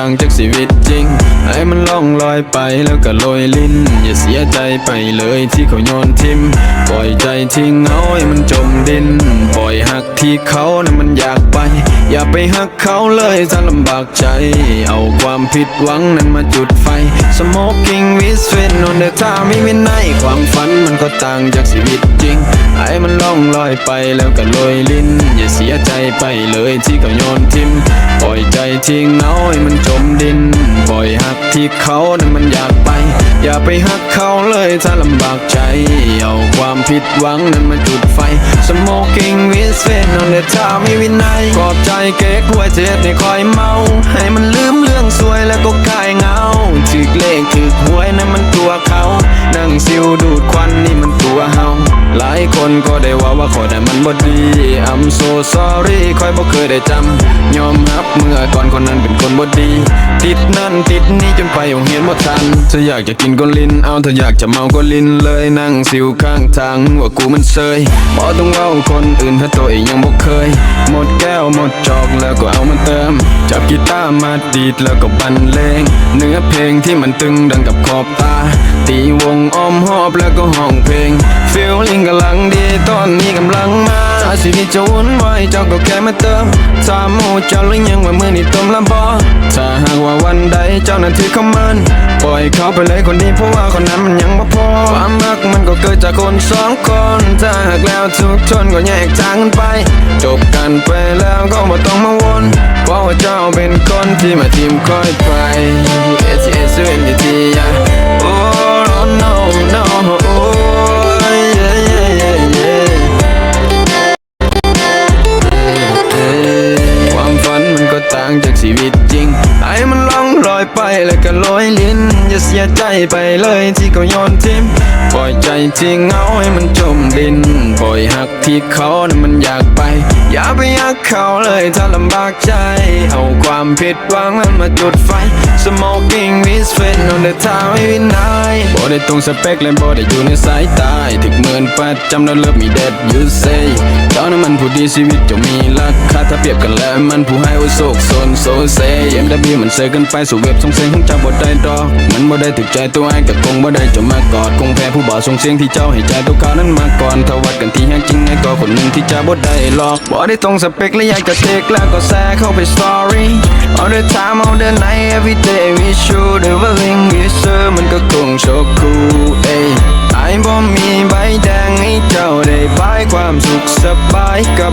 จากชีวิตจริง ให้มันล่องลอยไปแล้วก็โรยลิ้น อย่าเสียใจไปเลยที่เขาโยนทิม ปล่อยใจทิ้งเอาให้มันจมดิน ปล่อยหักที่เขานั้นมันอยากไป อย่าไปหักเขาเลยถ้าลำบากใจ เอาความผิดหวังนั้นมาจุดไฟ Smoking with friend on the time ไม่วินัยความฝันมันก็ต่างจากชีวิตจริง ให้มันล่องลอยไปแล้วก็โรยลิ้น อย่าเสียใจไปเลยที่เขาโยนทิม ปล่อยใจทิ้งเอาให้มันจมดิน ปล่อยหักที่เขานั้นมันอยากไป อย่าไปหักเขาเลยถ้าลำบากใจ เอาความผิดหวังนั้นมาจุดไฟ Smoking with friend on the time ไม่วินัยขอบใจเก๊กหัวเจ็ดให้คอยเมา ให้มันลืมเรื่องสวยแล้วก็คลายเงาถึกเลขถึกหวยนั่นมันตัวเขา นั่งซิวดูดควันนี่มัน หลายคนก็ได้ว่าว่าขอแต่มันบ่ดี I'm so sorry คอยบ่เคยได้จำ ยอมรับเมื่อก่อนคนนั้นเป็นคนบ่ดี ติดนั่นติดนี่จนไปโรงเรียนบ่ทันถ้าอยากจะกินก็ลิน เอาถ้าอยากจะเมาก็ลินเลยนั่งซิวข้างทางว่ากูมันเซยพอต้องเว้าคนอื่นถ้าตัวเองยังบ่เคย หมดแก้วหมดจอกแล้วก็เอามาเติม จับกีตาร์มาดีดแล้วก็บรรเลง เนื้อเพลงที่มันตึงดังกับขอบตา ตีวงอ้อมหอบแล้วก็ห้องเพลงฟีลลิ่งกำลังดีตอนนี้กำลังมาถ้าชีวิตจะวุ่นวายเจ้าก็แค่มาเติมถ้าหมูเจ้าหรือยังว่ามือนี่ต้มลำบอถ้าหากว่าวันใดเจ้านั้นถือคำมันปล่อยเขาไปเลยคนนี้เพราะว่าคนนั้นมันยังบ่พอความรักมันก็เกิดจากคนสองคนถ้าหากแล้วทุกชนก็แยกทางกันไป จบกันไปแล้วก็บ่ต้องมาวนเพราะว่าเจ้าเป็นคนที่มาทีมคอยไป S S N T ชีวิตจริงไอ้มันล่องลอยไปแล้วก็ลอยลิ้นอย่าเสียใจไปเลยที่เขาโยนทิ้ม ปล่อยใจที่เงาให้มันจมดิน ปล่อยหักที่เขานั้นมันอยากไป อย่าไปหักเขาเลยถ้าลำบากใจ เอาความผิดหวังนั้นมาจุดไฟ Smoking with friend on the time ไม่วินัยบ่ได้ตรงสเปคและบ่ได้อยู่ในสายตาถึกเหมือนประจำแล้วเลิฟมีเด็ด you say เจ้านั้นมันผู้ดีชีวิตจะมีราคาถ้าเปรียบกันแล้วมันผู้ให้โอโศกโซนโซเซเอ็มดับบี้มันเซกันไปสู่เว็บส่งเสียงของเจ้าบ่ได้ดอกมันบ่ได้ถึกใจตัวไอ้กับคงบ่ได้จะมากอดคงแพ้ผู้บ่ส่งเสียงที่เจ้าให้ใจตัวเขานั้นมาก่อนถวัดกันที่แท้จริงไอ้ก็คนหนึ่งที่จะบ่ได้หลอกบ่ได้ตรงสเปคและอยากจะเทคแล้วก็แซ่เข้าไป story all the time all the night every day we shoot the willing we sure มันก็คงโชคคู่เอ้ยไอ้บ่มีใบแดงให้เจ้าได้บายความสุขสบายกับ